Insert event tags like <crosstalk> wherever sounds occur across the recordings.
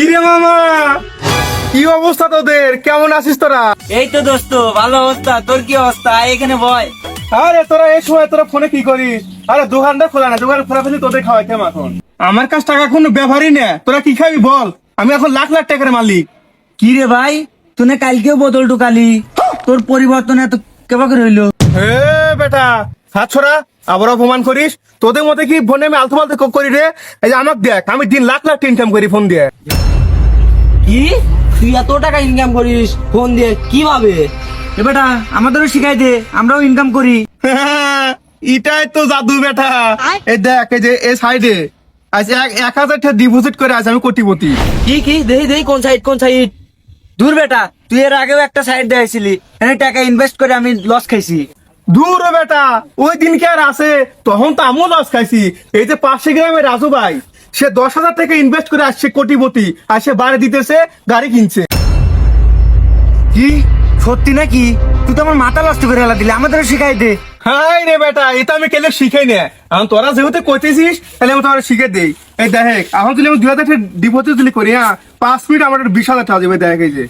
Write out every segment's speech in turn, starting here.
ইরে মামা কি অবস্থা তোদের? কেমন আছিস তোরা? এই তো দোস্ত ভালো অবস্থা। তোর কি অবস্থা? আয় এখানে বয়। আরে তোরা এই সময় তোরা ফোনে কি করিস? আরে দোকানটা খোলা না দোকান খোলা ফেলি তোদের খাওয়াইতাম এখন। আমার কাছ টাকা কোনো ব্যবহারই না তোরা কি খাবি বল? আমি এখন লাখ লাখ টাকার মালিক। কি রে ভাই? তুই কালকেও বোতল টুকালি তোর পরিবর্তন এত কেবা করে হইল? হে বেটা হাত ছড়া আবার অপমান করিস? তোদের মধ্যে কি ফোনে আমি আলতু ফালতু করি রে? এই যে আমাকে দেখ আমি দিন লাখ লাখ ইনকাম করি ফোন দিয়ে। কি? তুই এত টাকা ইনকাম করিস ফোন দিয়ে কীভাবে? এ বেটা আমাদেরও শিখাই দে আমরাও ইনকাম করি। <laughs> এটাই তো জাদু বেটা। এই দেখ এই যে এই সাইডে আজ এক হাজার টাকা ডিপোজিট করে আজ আমি কোটিপতি। কি কি? দেই দেই কোন সাইড কোন সাইড দূর বেটা তুই এর আগেও একটা সাইড দিয়েছিলি এনে টাকা ইনভেস্ট করে আমি লস খাইছি। দূর বেটা ওই দিন কি আর আছে? তখন তো আমিও লস খাইছি। এই যে পাঁচশো গ্রামের রাজু ভাই সে দশ হাজার টাকা ইনভেস্ট করে আসছে কোটিপতি আর সে বাড়ি দিতেছে গাড়ি কিনছে। কি? সত্যি নাকি? তুই তো আমার মাথা নষ্ট করে হেলা দিলি আমাদেরও শিখাই দে। হাই রে বেটা এটা আমি কেলে শিখাই না। এখন তোরা যেহেতু কইতেছিস তাহলে আমি তোমার শিখে দেই। এই দেখ এখন যদি আমি দুই হাজার ডিপোজিট দিলি করি হ্যাঁ পাঁচ মিনিট আমার বিশ হাজার টাকা দেবে দেখ এই যে।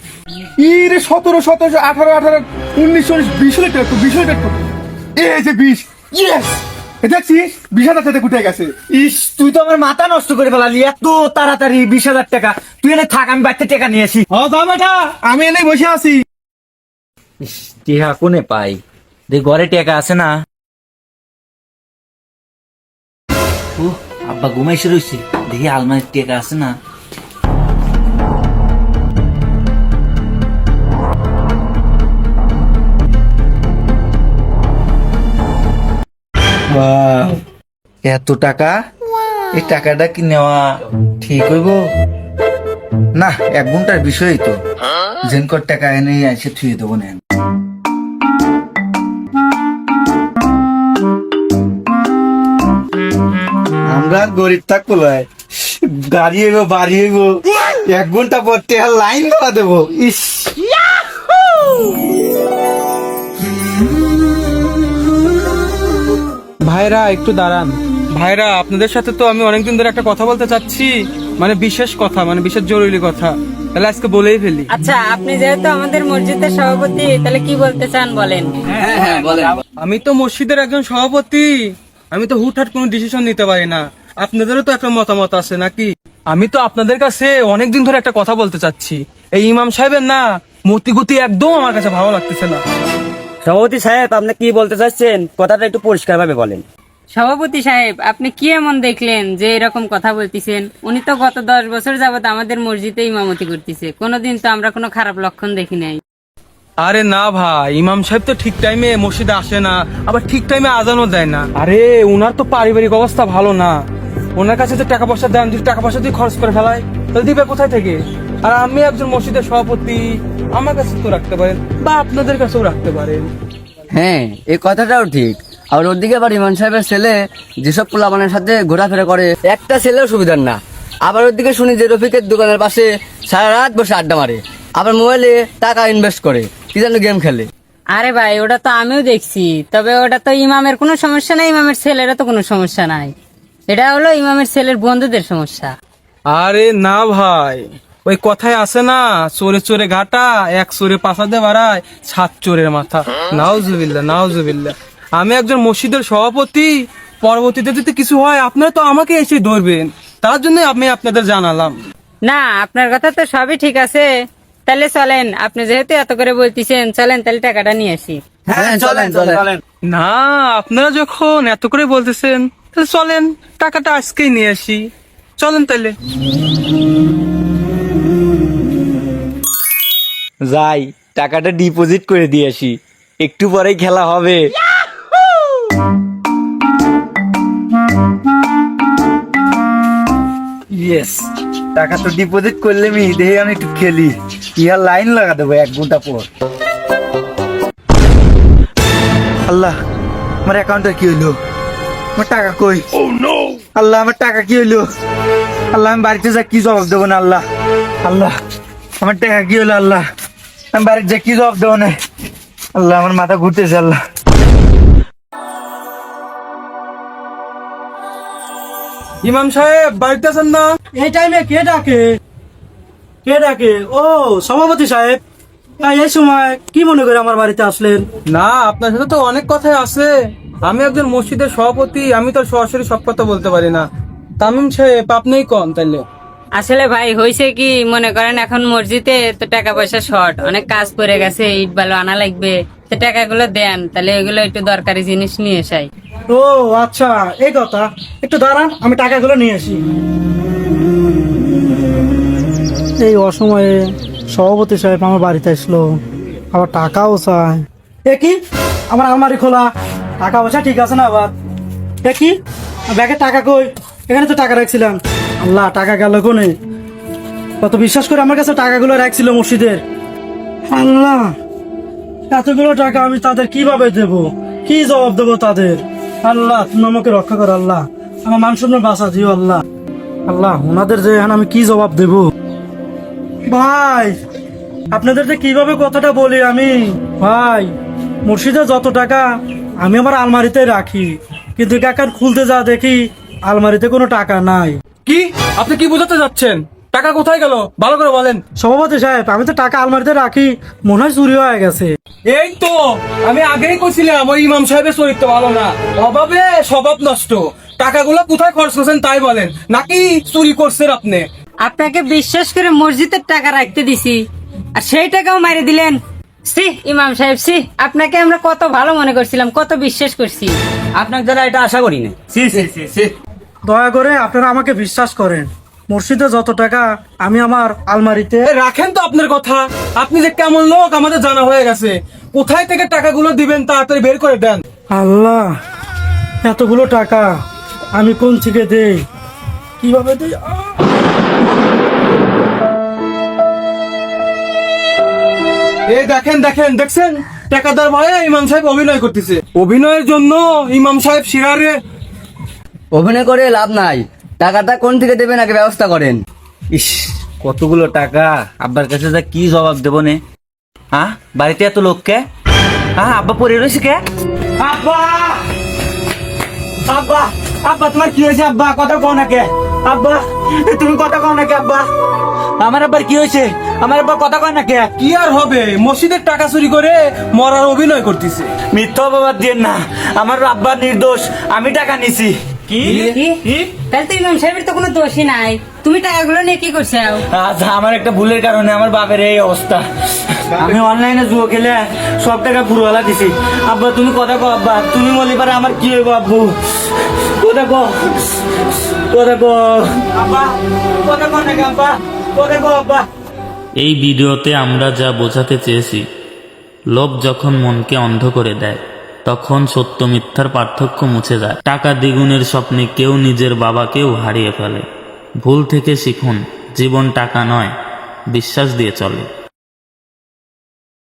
ই রে সতেরো সতেরো আঠারো আঠারো উনিশ উনিশ বিশ হাজার টাকা বিশ হাজার টাকা। এই যে বিশ। ইয়েস দেখছিস? বিশ হাজার টাকা কুটে গেছে। ইস তুই তো আমার মাথা নষ্ট করে ফেলালি এত তাড়াতাড়ি বিশ হাজার টাকা। তুই এনে থাক আমি বাড়িতে টাকা নিয়ে আসি। হ যা বেটা আমি এনে বসে আছি। ইস টিহা কোনে পাই? দেখ ঘরে টাকা আছে না। ও আব্বা ঘুমাইছে রয়েছে দেখি আলমারির টাকা আছে না। এত টাকা? এই টাকাটা কি নেওয়া ঠিক হইব? না এক ঘণ্টার বিষয়ই তো। জেনকর টাকা এনে এসে থুয়ে দেবো না আমরা গরিব থাকব ভাই গাড়ি এগো বাড়ি এগো এক ঘণ্টা পর টেহার লাইন দেওয়া দেবো। ইস। ভাইরা একটু দাঁড়ান। ভাইরা আপনাদের সাথে তো আমি অনেকদিন ধরে একটা কথা বলতে চাচ্ছি। মানে বিশেষ কথা মানে বিশেষ জরুরি কথা। তাহলে আজকে বলেই ফেলি। আচ্ছা আপনি যেহেতু আমাদের মসজিদের সভাপতি তাহলে কি বলতে চান বলেন? আমি তো মসজিদের একজন সভাপতি। আমি তো হুটহাট কোনো ডিসিশন নিতে পারি না। আপনাদেরও তো একটা মতামত আছে নাকি? আমি তো আপনাদের কাছে অনেকদিন ধরে একটা কথা বলতে চাচ্ছি। এই ইমাম সাহেবের না মতিগতি একদম আমার কাছে ভালো লাগতেছে না। সভাপতি সাহেব আপনি কি বলতে চাচ্ছেন? কথাটা একটু পরিষ্কার ভাবে বলেন। সভাপতি সাহেব আপনি কি এমন দেখলেন যে এরকম কথা বলতেছেন? উনি তো গত দশ বছর যাবত আমাদের মসজিদে ইমামতি করতেছে। কোনোদিন তো আমরা কোনো খারাপ লক্ষণ দেখি নাই। আরে না ভাই ইমাম সাহেব তো ঠিক টাইমে মসজিদে আসে না আবার ঠিক টাইমে আজানও দেয় না। আরে ওনার তো পারিবারিক অবস্থা ভালো না। ওনার কাছে তো টাকা পয়সা দেন যদি টাকা পয়সা দিয়ে খরচ করে ফেলায় তাহলে দিবে কোথায় থেকে? আর আমি একজন মসজিদের সভাপতি আমার কাছে তো রাখতে পারেন বা আপনাদের কাছেও রাখতে পারেন। হ্যাঁ এই কথাটাও ঠিক। আর ওদিকে আবার ইমান সাহেবের ছেলে যেসব পোলাপানের সাথে ঘোরাফেরা করে একটা ছেলেও সুবিধার না। আবার ওদিকে শুনি যে রফিকের দোকানের পাশে সারা রাত বসে আড্ডা মারে। আবার মোবাইলে টাকা ইনভেস্ট করে কি যেন গেম খেলে। আরে ভাই ওটা তো আমিও দেখছি। তবে ওটা তো ইমামের কোনো সমস্যা নাই ইমামের ছেলেরও তো কোনো সমস্যা নাই। এটা হলো ইমামের ছেলের বন্ধুদের সমস্যা। আরে না ভাই ওই কথায় আছে না চোরে চোরে ঘাটা এক চোরে পাশাতে বাড়ায় সাত চোরের মাথা। নাওজুবিল্লা নাওজুবিল্লা আমি একজন মসজিদের সভাপতি পরবর্তীতে যদি কিছু হয় আপনারা তো আমাকে এসে ধরবেন। তার জন্য আমি আপনাদের জানালাম। না আপনার কথা তো সবই ঠিক আছে। তাহলে চলেন আপনি যেহেতু এত করে বলতেছেন চলেন তাহলে টাকাটা নিয়ে আসি। হ্যাঁ চলেন চলেন না আপনারা যখন এত করে বলতেছেন তাহলে চলেন টাকাটা আজকেই নিয়ে আসি। চলেন তাহলে। যাই টাকাটা ডিপোজিট করে দিয়ে আসি। একটু পরেই খেলা হবে। ইয়েস টাকা তো ডিপোজিট করলে মি দেখে আমি একটু খেলি। ইহার লাইন লাগা দেবো এক ঘণ্টা পর। আল্লাহ আমার অ্যাকাউন্টে কি হইল? আমার টাকা কই? আল্লাহ আমার টাকা কি হইল? আল্লাহ আমি বাড়িতে যা কি জবাব দেবো না আল্লাহ? আল্লাহ আমার টাকা কি হলো আল্লাহ? আমি বাড়িতে যা কি জবাব দেবো না? আল্লাহ আমার মাথা ঘুরতেছে আল্লাহ। ইমাম সাহেব বাড়িতে আছেন না? এই টাইমে কে ডাকে? কে ডাকে? ও সভাপতি সাহেব। এই সময় কি মনে করে আমার বাড়িতে আসলেন? না আপনার সাথে তো অনেক কথাই আছে। আমি একজন মসজিদের সভাপতি আমি তো সরাসরি সব কথা বলতে পারি না। তামিম সাহেব আপনিই কন তাইলে? আসলে ভাই হয়েছে কি মনে করেন এখন মসজিদে তো টাকা পয়সা শর্ট অনেক কাজ করে গেছে ইট বালু আনা লাগবে। টাকাগুলো দেন, তাহলে এগুলো একটু দরকারি জিনিস নিয়ে এসাই ও আচ্ছা এই কথা। একটু দাঁড়ান, আমি টাকাগুলো নিয়ে আসি। এই অসময়ে সভাপতি সাহেব আমার বাড়িতে আসলো। আবার টাকাও চায়। এ কি? আমার আলমারি খোলা। টাকা পয়সা ঠিক আছে না আবার? এ কি? ব্যাগে টাকা কই? এখানে তো টাকা রাখছিলাম। আল্লাহ, টাকা গেল কোনে? কত বিশ্বাস করে আমার কাছে টাকাগুলো রাখছিল মসজিদের। আল্লাহ। এতগুলো টাকা আমি তাদের কীভাবে দেব? কি জবাব দেবো তাদের? আল্লাহ তুমি আমাকে রক্ষা করো আল্লাহ। আমার মান সম্মান বাঁচা দিও আল্লাহ। আল্লাহ ওনাদের যে আমি কি জবাব দেব? ভাই আপনাদের যে কীভাবে কথাটা বলি আমি? ভাই মুর্শিদে যত টাকা আমি আমার আলমারিতে রাখি। কিন্তু এখন খুলতে যা দেখি আলমারিতে কোনো টাকা নাই। কি? আপনি কি বোঝাতে যাচ্ছেন? টাকা কোথায় গেল? ভালো করে বলেন। সভাপতি সাহেব আমি তো টাকা আলমারিতে রাখি মনে হয় চুরি হয়ে গেছে। এই তো আমি আগেই কইছিলাম ওই ইমাম সাহেবের চরিত্র ভালো না। অভাবে স্বভাব নষ্ট। টাকাগুলো কোথায় খরচ করছেন তাই বলেন। নাকি চুরি করছেন আপনি? আপনাকে বিশ্বাস করে মসজিদের টাকা রাখতে দিছি। আর সেই টাকাও মারি দিলেন। সি ইমাম সাহেব সি আপনাকে আমরা কত ভালো মনে করছিলাম কত বিশ্বাস করছি। আপনার দ্বারা এটা আশা করি না দয়া করে আপনারা আমাকে বিশ্বাস করেন। মসজিদে যত টাকা আমি আমার আলমারিতে রাখেন তো আপনার কথা। আপনি যে কেমন লোক, আমাদের জানা হয়ে গেছে। কোথায় থেকে টাকাগুলো দিবেন, তাড়াতাড়ি বের করে দেন। আল্লাহ, এতগুলো টাকা আমি কোন থেকে দেই? কীভাবে দেই! এই দেখেন দেখেন, দেখছেন? টাকাদার ভয়ে ইমাম সাহেব অভিনয় করতেছে। অভিনয়ের জন্য ইমাম সাহেব শিরারে অভিনয় করে লাভ নাই। টাকাটা কোন থেকে দেবেন? আগে ব্যবস্থা করেন। ইস কতগুলো টাকা? আব্বার কাছে যা কি জবাব দেবো নে? হ্যাঁ? বাড়িতে এত লোককে হ্যাঁ আব্বা পরে রয়েছে কে? আব্বা! আব্বা! আব্বা তোমার কি হয়েছে আব্বা? কথা কও না কে? আব্বা তুমি কথা কও না কে আব্বা? আমার আব্বার কি হয়েছে? আমার আব্বা কথা কয় না কে? কি আর হবে? মসজিদের টাকা চুরি করে মরার অভিনয় করতেছে। মিথ্যা বাবার দিয়ে না। আমার আব্বা নির্দোষ। আমি টাকা নিছি। কি? কি? তাহলে তো ইমাম সাহেবের তো কোনো দোষই নাই। তুমি টাকাগুলো নিয়ে কি করছ আজ আমার একটা ভুলের কারণে আমার বাপের এই অবস্থা। আমি অনলাইনে জুয়ো খেলে সব টাকা পুরোওয়ালা দিছি। আব্বা তুমি কথা কো আব্বা। তুমি বলি পারে আমার কি হইব আব্বু? কথা কো কথা কো আব্বা কথা কো নাকি আব্বা? কথা কো আব্বা। এই ভিডিওতে আমরা যা বোঝাতে চেয়েছি লোভ যখন মনকে অন্ধ করে দেয় তখন সত্য মিথ্যার পার্থক্য মুছে যায়। টাকা দ্বিগুণের স্বপ্নে কেউ নিজের বাবাকেও হারিয়ে ফেলে। ভুল থেকে শিখুন, জীবন টাকা নয়, বিশ্বাস দিয়ে চলে।